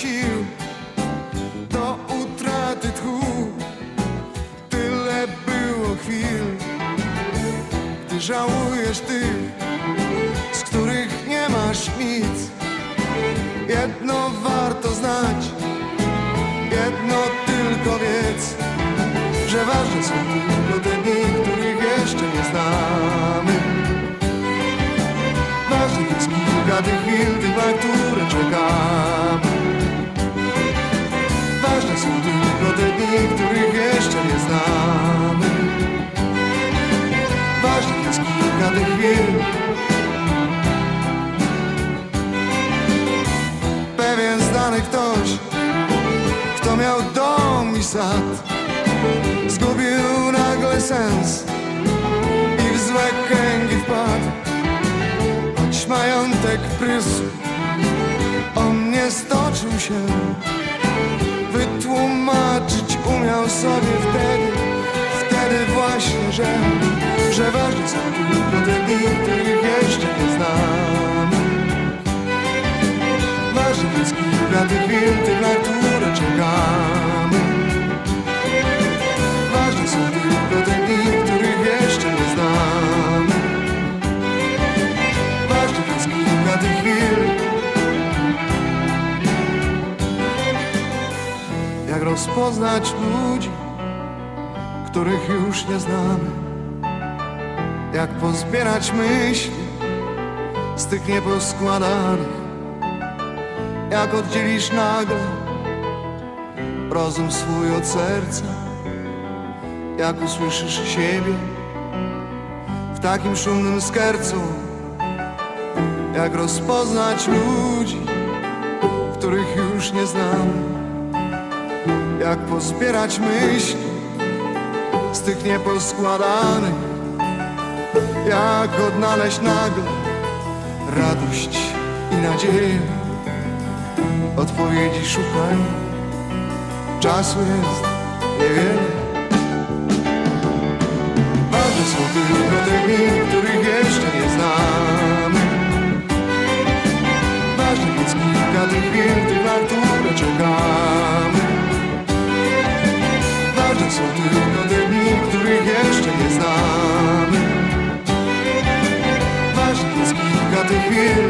sił do utraty tchu. Tyle było chwil, gdy żałujesz tych, z których nie masz nic. Jedno warto znać, jedno tylko wiedz, że ważne są tylko te dni, których jeszcze nie znamy. Ważnych jest kilka tych chwil, na które czekamy. Ważne są tylko te dni, których jeszcze nie znamy. Ważnych jest kilka tych chwil. Pewien znany ktoś, kto miał dom i sad, zgubił nagle sens i w złe kręgi wpadł. Choć majątek prysł, on nie stoczył się sorry. Rozpoznać ludzi, których już nie znamy. Jak pozbierać myśli z tych nieposkładanych? Jak oddzielisz nagle rozum swój od serca? Jak usłyszysz siebie w takim szumnym skercu? Jak rozpoznać ludzi, których już nie znamy jak pozbierać myśli z tych nieposkładanych, jak odnaleźć nagle radość i nadzieję. Odpowiedzi szukaj, czasu jest niewiele. Znamy